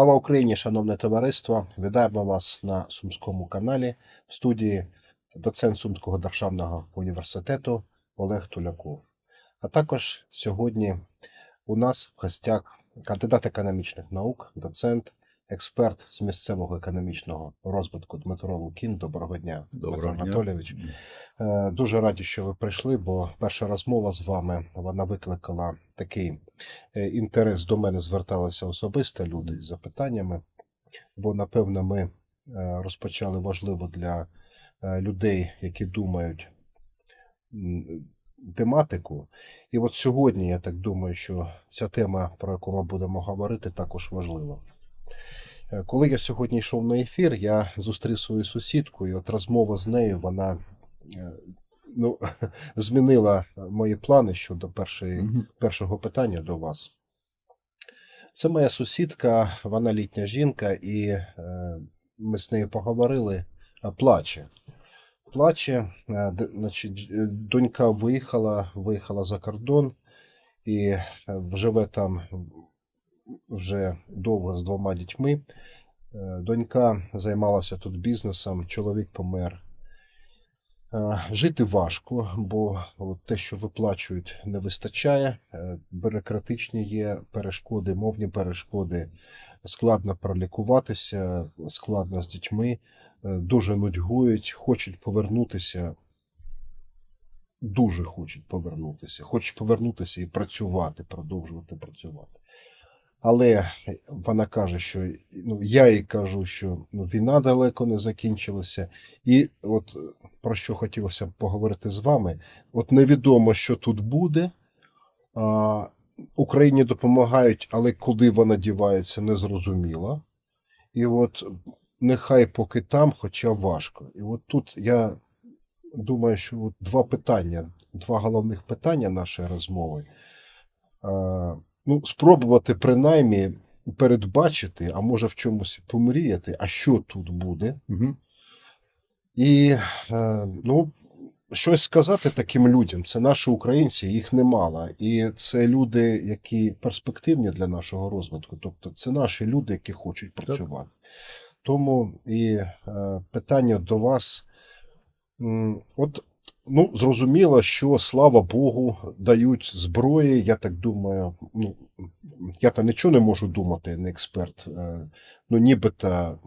Слава Україні, шановне товариство! Вітаємо вас на Сумському каналі в студії доцент Сумського державного університету Олег Туляков. А також сьогодні у нас в гостях кандидат економічних наук, доцент, експерт з місцевого економічного розвитку Дмитро Лукін. Доброго дня, Доброго Дмитро дня. Анатолійович. Е, Дуже раді, що ви прийшли, бо перша розмова з вами вона викликала такий е, інтерес. До мене зверталися особисто люди з запитаннями, бо напевно ми е, розпочали важливо для людей, які думають тематику. І от сьогодні я так думаю, що ця тема, про яку ми будемо говорити, також важлива. Е, Коли я сьогодні йшов на ефір, я зустрів свою сусідку, і от розмова з нею вона е, ну, змінила мої плани щодо першої, першого питання до вас. Це моя сусідка, вона літня жінка, і е, ми з нею поговорили, е, плаче. Плаче, е, значить, е, донька виїхала, виїхала за кордон і е, живе там вже довго з двома дітьми. Е, Донька займалася тут бізнесом, чоловік помер. Е, Жити важко, бо те, що виплачують, не вистачає. Е, Бюрократичні є перешкоди, мовні перешкоди. Складно пролікуватися, складно з дітьми, дуже нудьгують, хочуть повернутися. Дуже хочуть повернутися. Хочуть повернутися і працювати, продовжувати працювати. Але вона каже, що ну, я їй кажу, що ну, війна далеко не закінчилася. І от е, про що хотілося б поговорити з вами. От невідомо, що тут буде. А, Україні допомагають, але куди вона дівається, незрозуміло. І от нехай поки там, хоча важко. І от тут я думаю, що от два питання, два головних питання нашої розмови. А, ну, спробувати принаймні передбачити, а може в чомусь помріяти, а що тут буде. Мгм. І е, ну, щось сказати таким людям. Це наші українці, їх немало. І це люди, які перспективні для нашого розвитку. Тобто це наші люди, які хочуть працювати. Тому і е, питання до вас. От, ну, зрозуміло, що слава Богу, дають зброї. Я так думаю, ну, я та нічого не можу думати, не експерт. Е, Ну, нібито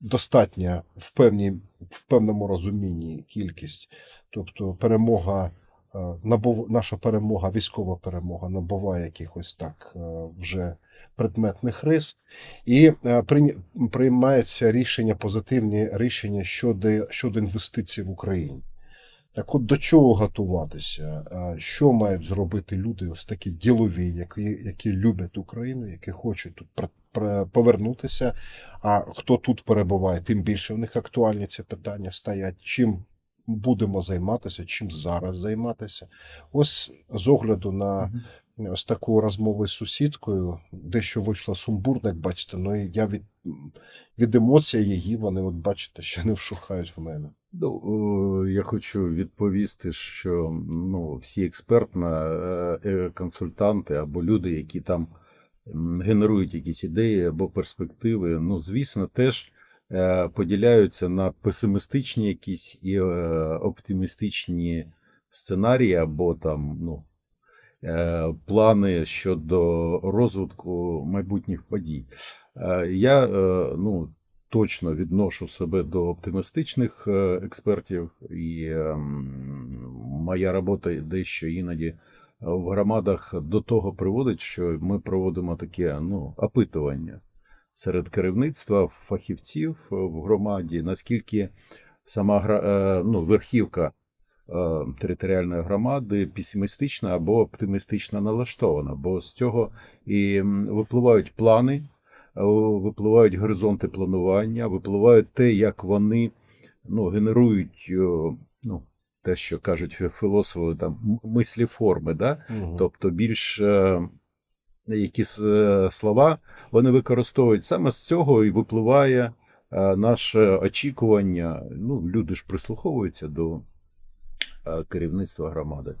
достатня в, певній, в певному розумінні кількість. Тобто перемога, е, набув, наша перемога, військова перемога набуває якихось так е, вже предметних рис. І приймаються рішення, позитивні рішення щодо, щодо інвестицій в Україні. Так от до чого готуватися? Що мають зробити люди, ось такі ділові, які, які люблять Україну, які хочуть тут повернутися? А хто тут перебуває, тим більше в них актуальні ці питання стоять. Чим будемо займатися, чим зараз займатися? Ось з огляду на ось таку розмову з сусідкою, дещо вийшла сумбурно, як бачите, ну і я від, від емоцій її, вони, от бачите, ще не вшухають в мене. Ну, я хочу відповісти, що ну, всі експертні е, консультанти або люди, які там генерують якісь ідеї або перспективи, ну, звісно, теж е, поділяються на песимістичні якісь і е, оптимістичні сценарії, або там, ну, е, плани щодо розвитку майбутніх подій. Е, Я е, ну, точно відношу себе до оптимістичних е, експертів, і ем, моя робота дещо іноді в громадах до того приводить, що ми проводимо таке ну, опитування серед керівництва, фахівців в громаді, наскільки сама е, ну, верхівка е, територіальної громади песимістична або оптимістично налаштована, бо з цього і випливають плани, е, випливають горизонти планування, випливають те, як вони ну, генерують е, ну, те, що кажуть філософи, там мислі форми, да? тобто більш е, якісь е, слова вони використовують саме з цього і випливає е, наше очікування. Ну, люди ж прислуховуються до е, керівництва громади.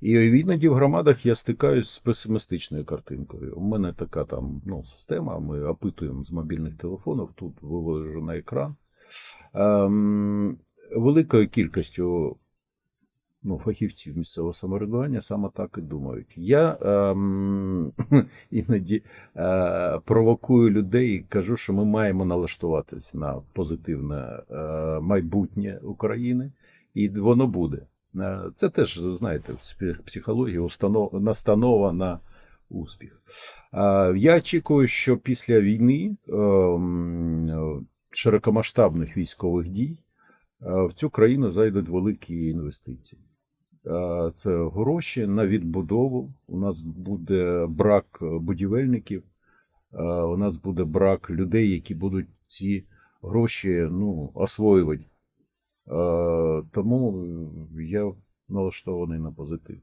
І іноді в громадах я стикаюсь з песимістичною картинкою. У мене така там ну, система, ми опитуємо з мобільних телефонів, тут вивожу на екран. Ем, великою кількістю ну, фахівців місцевого самоврядування саме так і думають. Я ем, іноді е, провокую людей і кажу, що ми маємо налаштуватись на позитивне е, майбутнє України, і воно буде. Е, Це теж, знаєте, в психології установ, настанова на успіх. Е, Я очікую, що після війни ем, е, широкомасштабних військових дій в цю країну зайдуть великі інвестиції. Це гроші на відбудову. У нас буде брак будівельників, у нас буде брак людей, які будуть ці гроші ну, освоювати. Е, Тому я налаштований на позитив.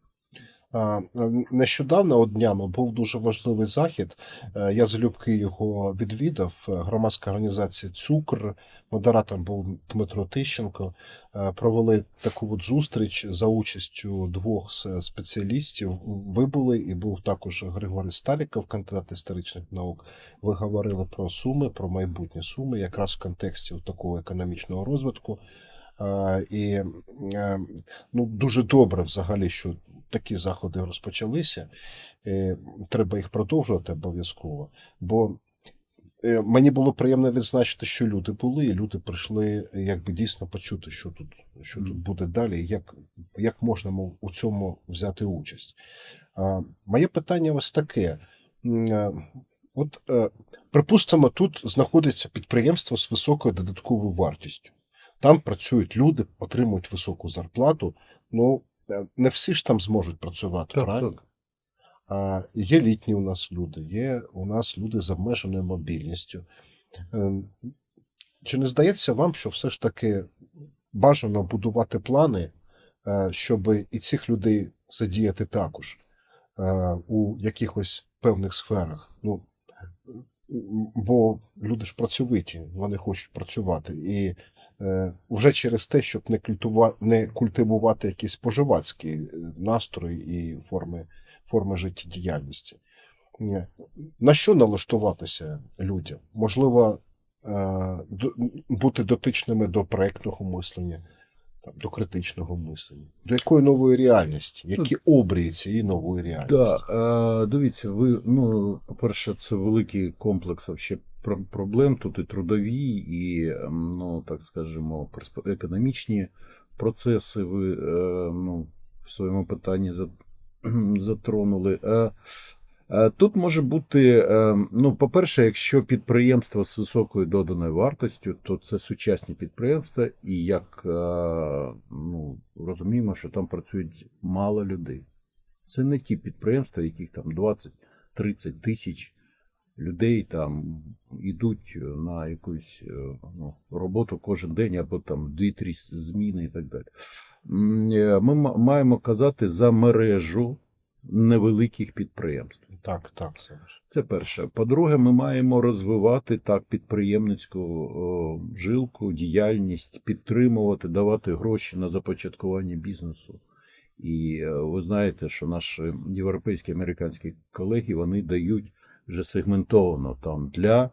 Нещодавно от днями був дуже важливий захід. Е, Я залюбки його відвідав. Громадська організація Цукр, модератором був Дмитро Тищенко. Е, Провели таку от зустріч за участю двох спеціалістів. Ви були, і був також Григорій Старіков, кандидат історичних наук. Ви говорили про суми, про майбутнє суми, якраз в контексті такого економічного розвитку. Е, І е, ну, дуже добре взагалі, що такі заходи розпочалися. Е, Треба їх продовжувати обов'язково. Бо мені було приємно відзначити, що люди були, і люди прийшли якби дійсно почути, що тут, що тут буде далі, як, як можна мов, у цьому взяти участь. А, Моє питання ось таке. От, припустимо, тут знаходиться підприємство з високою додатковою вартістю. Там працюють люди, отримують високу зарплату. Ну, е, не всі ж там зможуть працювати, правильно? А, є літні у нас люди, є у нас люди з обмеженою мобільністю. Ем, Чи не здається вам, що все ж таки бажано будувати плани, е, щоб і цих людей задіяти також е, у якихось певних сферах? Ну, бо люди ж працьовиті, вони хочуть працювати. І е, вже через те, щоб не, культува... не культивувати якісь споживацькі е, настрої і форми форми життєдіяльності. На що налаштуватися людям? Можливо, е, бути дотичними до проєктного мислення, там, до критичного мислення. До якої нової реальності? Які обрії цієї нової реальності? Да, е, дивіться, ви, ну, по-перше, це великий комплекс вообще про- проблем. Тут і трудові, і, ем, ну, так скажемо, персп- економічні процеси ви е, ну, в своєму питанні за- затронули. Е, Тут може бути, е, ну, по-перше, якщо підприємство з високою доданою вартостю, то це сучасні підприємства, і як е, ну, розуміємо, що там працюють мало людей. Це не ті підприємства, яких там 20-30 тисяч людей там йдуть на якусь ну, роботу кожен день або там 2-3 зміни і так далі. Ми маємо казати за мережу невеликих підприємств. Так, так. Це. Це перше. По-друге, ми маємо розвивати так підприємницьку о, жилку, діяльність, підтримувати, давати гроші на започаткування бізнесу. І е, ви знаєте, що наші європейські американські колеги вони дають вже сегментовано там для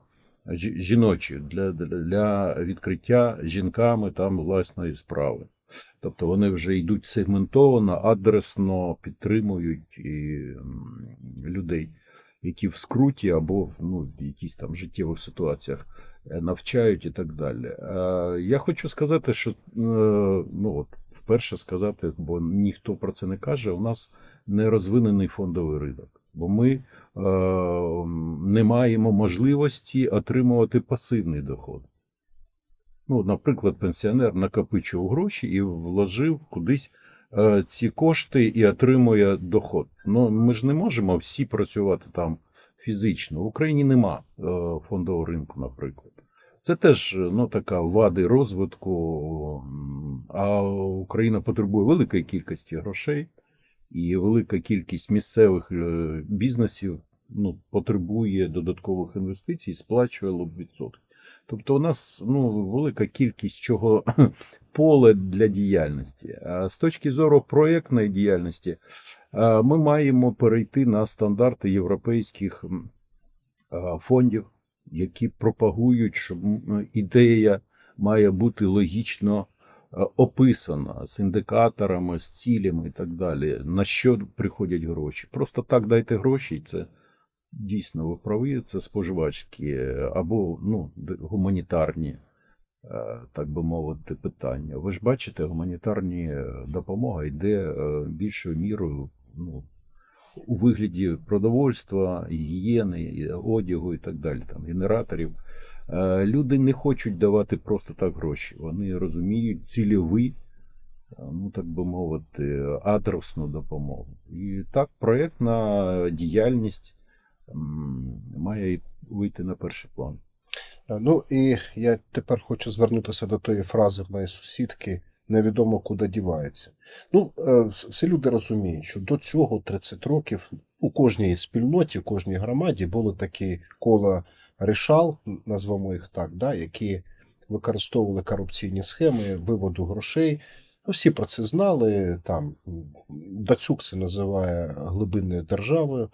жі- жіночі, для, для, для відкриття жінками там власної справи. Тобто вони вже йдуть сегментовано, адресно підтримують і, людей які в скруті або ну, в якісь там життєвих ситуаціях е, навчають і так далі. Е, Я хочу сказати, що е, ну от вперше сказати, бо ніхто про це не каже. У нас не розвинений фондовий ринок, бо ми е, не маємо можливості отримувати пасивний доход. Ну, наприклад, пенсіонер накопичував гроші і вложив кудись е, ці кошти і отримує доход. Ну, ми ж не можемо всі працювати там фізично. В Україні нема е, фондового ринку, наприклад. Це теж е, ну, така вади розвитку, а Україна потребує великої кількості грошей, і велика кількість місцевих е, бізнесів ну, потребує додаткових інвестицій, сплачує лоб відсотки. Тобто у нас ну, велика кількість чого поле для діяльності. А з точки зору проєктної діяльності, ми маємо перейти на стандарти європейських фондів, які пропагують, що ідея має бути логічно описана з індикаторами, з цілями і так далі. На що приходять гроші? Просто так дайте гроші, це дійсно ви праві, це споживацькі е, або ну, гуманітарні, е, так би мовити, питання. Ви ж бачите, гуманітарні е, допомога йде е, більшою мірою ну, у вигляді продовольства, гігієни, одягу і так далі, там, генераторів. Люди не хочуть давати просто так гроші. Вони розуміють цільові, ну так би мовити, адресну допомогу. І так, проєктна діяльність має вийти на перший план. Е, Ну і я тепер хочу звернутися до тої фрази моєї сусідки невідомо куди дівається. Ну, е, всі люди розуміють, що до цього 30 років у кожній спільноті, у кожній громаді були такі кола рішал, назвемо їх так, да, які використовували корупційні схеми виводу грошей. Ну, Всі про це знали. Там Дацюк це називає глибинною державою.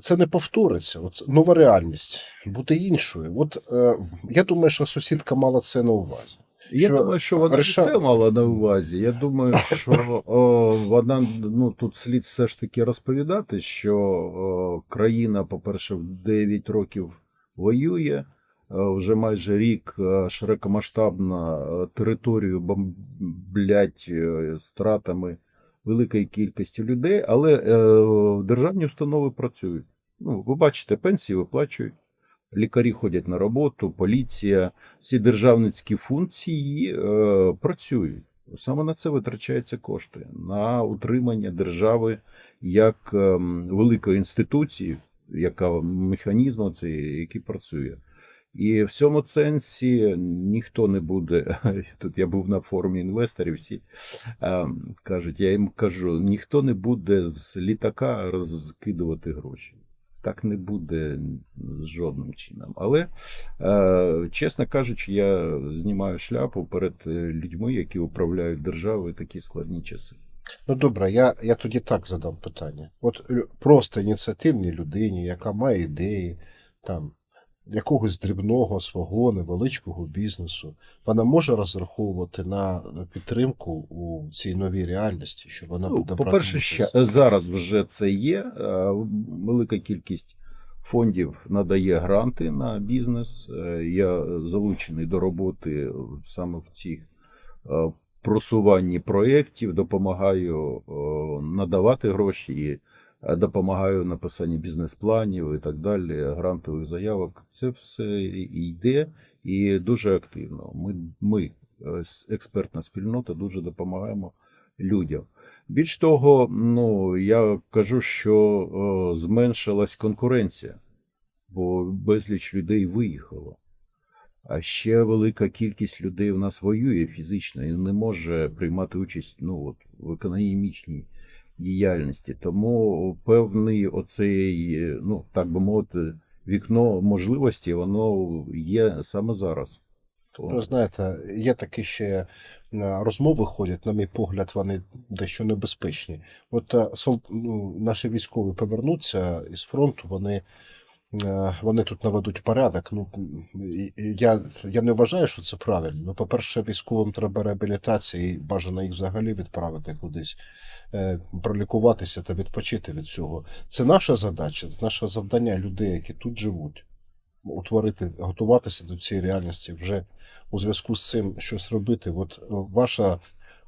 Це не повториться. От нова реальність буде іншою. От е, я думаю, що сусідка мала це на увазі. Я Що думаю, що вона Реша- це мала на увазі. Я думаю, що о, вона ну тут слід все ж таки розповідати, що о, країна, по-перше, 9 років воює. Е, Вже майже рік е, широкомасштабна е, територію бомблять е, стратами великої кількості людей, але е, державні установи працюють. Ну, ви бачите, пенсії виплачують, лікарі ходять на роботу, поліція, всі державницькі функції е, працюють. Саме на це витрачаються кошти на утримання держави як ем, великої інституції, яка механізм цей, який працює. І в цьому сенсі ніхто не буде. Тут я був на форумі інвесторів, всі кажуть, я їм кажу, ніхто не буде з літака розкидувати гроші. Так не буде з жодним чином. Але, чесно кажучи, я знімаю шляпу перед е, людьми, які управляють державою такі складні часи. Ну добре, я, я тоді так задам питання. От просто ініціативній людині, яка має ідеї, там, якогось дрібного свого невеличкого бізнесу, вона може розраховувати на підтримку у цій новій реальності, що вона Ну, буде по-перше, брати зараз вже це є. Е, Велика кількість фондів надає гранти на бізнес. Е, Я залучений до роботи саме в цих е, просуванні проєктів, допомагаю е, надавати гроші і е, допомагаю в написанні бізнес-планів і так далі, грантових заявок. Це все йде і дуже активно. Ми, ми е, експертна спільнота, дуже допомагаємо людям. Більш того, ну я кажу, що зменшилась конкуренція, бо безліч людей виїхало. А ще велика кількість людей у нас воює фізично і не може приймати участь ну, от, в економічній діяльності. Тому певний оцей, е, ну так би мовити, вікно можливості, воно є саме зараз. Ну, знаєте, є такі ще е, розмови ходять, на мій погляд, вони дещо небезпечні. От е, ну, наші військові повернуться із фронту, вони, вони тут наведуть порядок. Ну, я, я не вважаю, що це правильно. Ну, по-перше, військовим треба реабілітація і бажано їх взагалі відправити кудись, е, пролікуватися та відпочити від цього. Це наша задача, це наше завдання людей, які тут живуть. Утворити, готуватися до цієї реальності вже у зв'язку з цим щось робити. От е, ваша, е,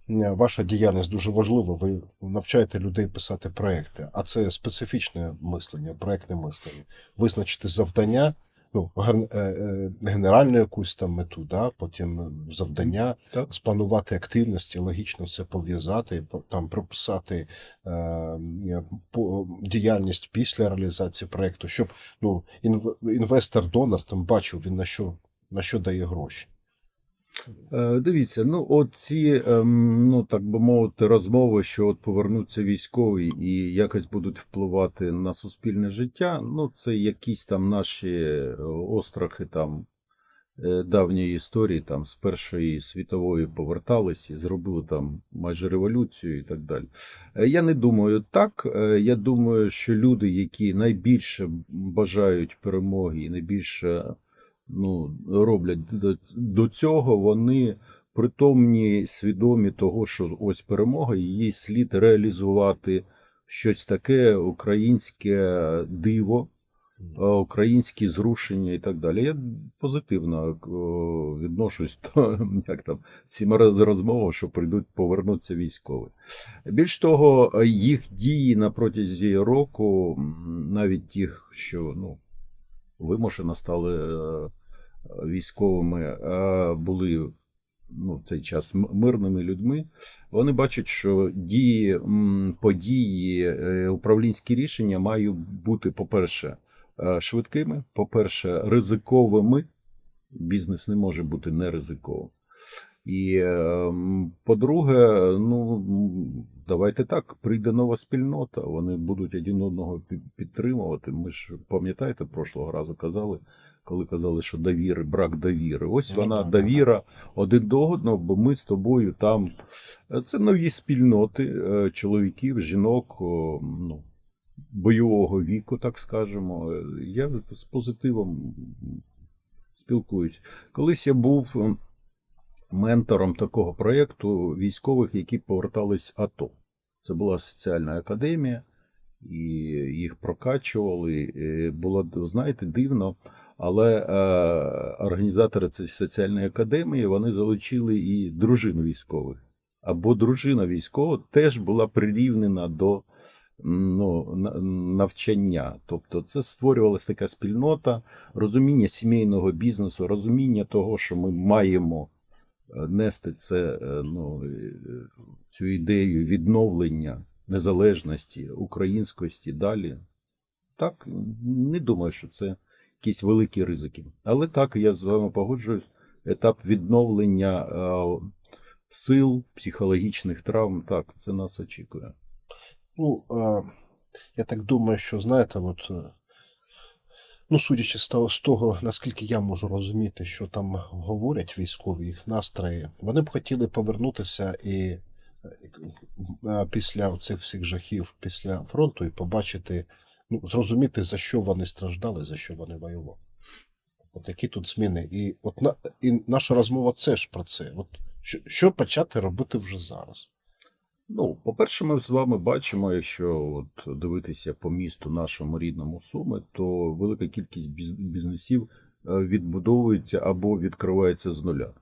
ваша діяльність дуже важлива. Ви навчаєте людей писати проекти, а це специфічне мислення, проектне мислення. Визначити завдання, ну, е, е, генеральну якусь там мету, да, потім завдання, Так. спланувати активності, логічно це пов'язати, по- там прописати е, е, діяльність після реалізації проекту, щоб ну інвестор-донор там бачив, він на що, на що дає гроші. Е, Дивіться, ну от ці, ем, ну так би мовити, розмови, що от повернуться військові і якось будуть впливати на суспільне життя. Ну, це якісь там наші е, острахи там е, давньої історії, там з Першої світової повертались і зробили там майже революцію і так далі. Я не думаю так. Я думаю, що люди, які найбільше бажають перемоги і найбільше ну, роблять до, цього, вони притомні, свідомі того, що ось перемога, її слід реалізувати щось таке українське диво, українські зрушення і так далі. Я позитивно е, відношусь до як там цим роз- розмовам, що прийдуть повернуться військові. Більш того, їх дії на протязі року, навіть тих, що ну, вимушено стали е, військовими, е, були ну, в цей час мирними людьми, вони бачать, що дії, події, е, управлінські рішення мають бути, по-перше, е, швидкими, по-перше, ризиковими. Бізнес не може бути неризиковим. І, е, по-друге, ну, давайте так, прийде нова спільнота, вони будуть один одного підтримувати. Ми ж пам'ятаєте, прошлого разу казали, коли казали, що довіри, брак довіри. Ось Ну, вона довіра один до одного, бо ми з тобою там. Е, Це нові спільноти е, чоловіків, жінок, ну, бойового віку, так скажемо. Я з позитивом спілкуюсь. Колись я був е, ментором такого проєкту військових, які повертались АТО. Це була соціальна академія, і їх прокачували. Було, знаєте, дивно. Але е, організатори цієї соціальної академії вони залучили і дружину військових. Або дружина військова теж була прирівнена до ну, навчання. Тобто це створювалася така спільнота, розуміння сімейного бізнесу, розуміння того, що ми маємо е, нести це, е, ну, е, цю ідею відновлення незалежності, українськості далі. Так, не думаю, що це якісь великі ризики. Але так, я з вами погоджуюсь, етап відновлення е, сил, психологічних травм, так, це нас очікує. Ну, е, я так думаю, що знаєте, от, е, ну, судячи з того, наскільки я можу розуміти, що там говорять військові, їх настрої, вони б хотіли повернутися і після цих всіх жахів, після фронту, і побачити, ну, зрозуміти, за що вони страждали, за що вони воювали. От які тут зміни. І от на, і наша розмова це ж про це. От що, що почати робити вже зараз? Ну, по-перше, ми з вами бачимо, якщо от дивитися по місту нашому рідному Суми, то велика кількість біз- бізнесів е, відбудовується або відкривається з нуля.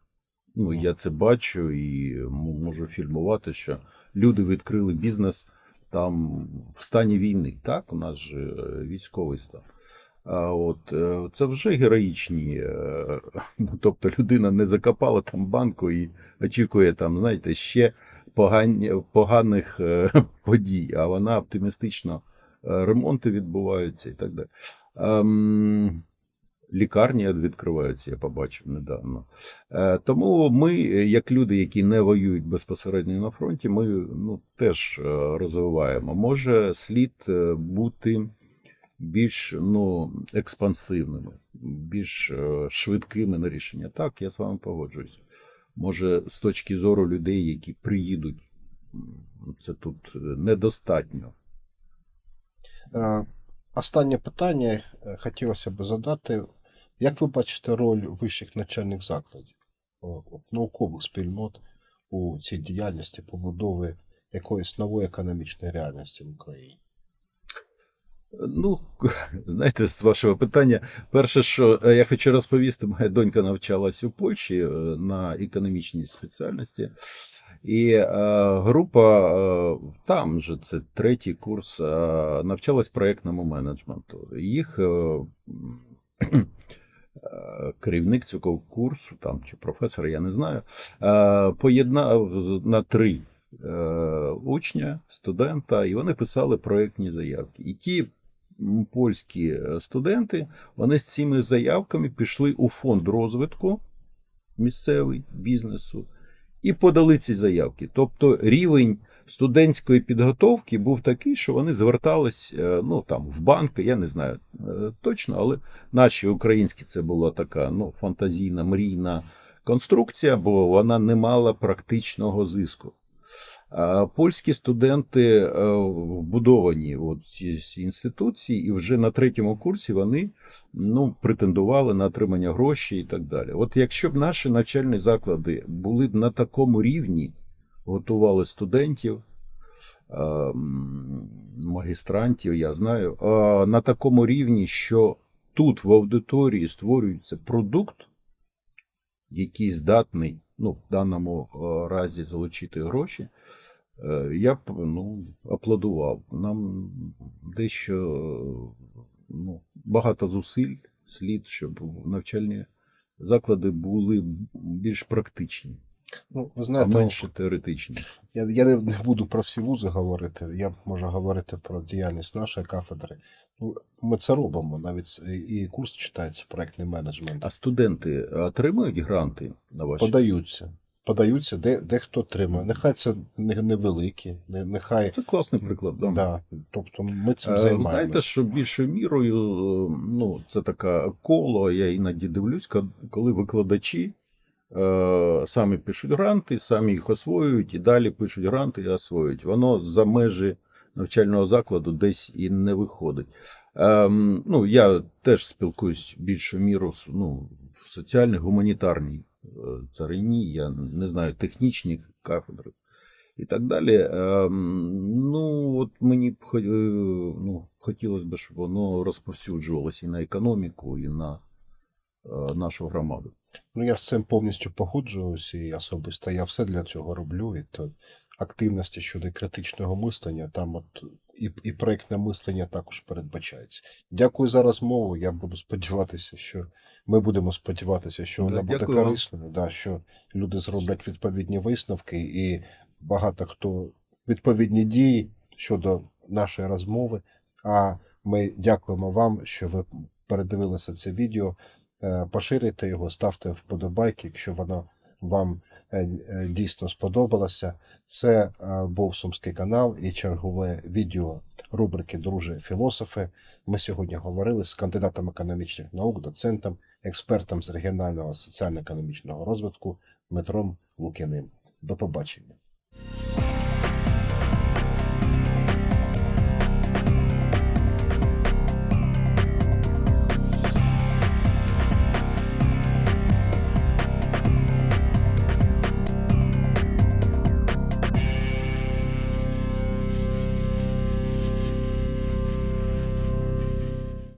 Ну, я це бачу і можу фільмувати, що люди відкрили бізнес там в стані війни. Так, у нас же е, військовий стан. От е, це вже героїчні. е, Ну, тобто людина не закопала там банку і очікує там, знаєте, ще погані, поганих подій, а вона оптимістично ремонти відбуваються і так далі. Лікарні відкриваються, я побачив недавно. Е, тому ми, як люди, які не воюють безпосередньо на фронті, ми ну, теж е, розвиваємо. Може слід е, бути більш ну, експансивними, більш швидкими на рішення. Так, я з вами погоджуюсь. Може, з точки зору людей, які приїдуть, це тут недостатньо. Останнє питання хотілося б задати. Як ви бачите роль вищих навчальних закладів, наукових спільнот у цій діяльності побудови якоїсь нової економічної реальності в Україні? Ну, знаєте, з вашого питання, перше, що е, я хочу розповісти, моя донька навчалась у Польщі е, на економічній спеціальності. І е, група е, там же це третій курс, е, навчалась проєктному менеджменту. Їх е, керівник цього курсу, там чи професор, я не знаю, е, поєднав на три е, учня, студента, і вони писали проєктні заявки. І ті польські е, студенти, вони з цими заявками пішли у фонд розвитку місцевий бізнесу і подали ці заявки. Тобто рівень студентської підготовки був такий, що вони звертались е, ну, там, в банки, я не знаю е, точно, але наші українські це була така ну, фантазійна, мрійна конструкція, бо вона не мала практичного зиску. Польські студенти е, вбудовані в ці інституції, і вже на третьому курсі вони ну, претендували на отримання грошей і так далі. От якщо б наші навчальні заклади були б на такому рівні, готували студентів, е, магістрантів, я знаю, на такому рівні, що тут в аудиторії створюється продукт, який здатний, ну, в даному е, разі залучити гроші, е, я б ну, аплодував. Нам дещо ну, багато зусиль слід, щоб навчальні заклади були більш практичні, Ну, ви а менше теоретичні. Я, я не, не буду про всі вузи говорити, я можу говорити про діяльність нашої кафедри. Ну, ми це робимо, навіть і курс читається проектний менеджмент. А студенти отримують гранти на ваші? Подаються. Подаються, де, де хто отримує. Нехай це невеликі, не, нехай. Це класний приклад. Да. Да, тобто ми цим Е, займаємося. Знаєте, що більшою мірою, е, ну, це така коло, я іноді дивлюсь, коли викладачі самі пишуть гранти, самі їх освоюють і далі пишуть гранти і освоюють. Воно за межі навчального закладу десь і не виходить. Ем, ну, я теж спілкуюсь більшу міру ну, в соціальній гуманітарній е, царині, я не знаю, технічні кафедри і так далі. Ем, ну, от мені б е, ну, хотілося б, щоб воно розповсюджувалося і на економіку, і на е, нашу громаду. Ну, я з цим повністю погоджуюся, і особисто я все для цього роблю. І то активності щодо критичного мислення, там от і, і проєктне мислення також передбачається. Дякую за розмову. Я буду сподіватися, що ми будемо сподіватися, що Да, вона буде дякую корисною, да, що люди зроблять відповідні висновки, і багато хто відповідні дії щодо нашої розмови. А ми дякуємо вам, що ви передивилися це відео. Е, Поширюйте його, ставте вподобайки, якщо воно вам е, е, дійсно сподобалося. Це був Сумський канал і чергове відео рубрики Друже філософи. Ми сьогодні говорили з кандидатом економічних наук, доцентом, експертом з регіонального соціально-економічного розвитку Дмитром Лукіним. До побачення.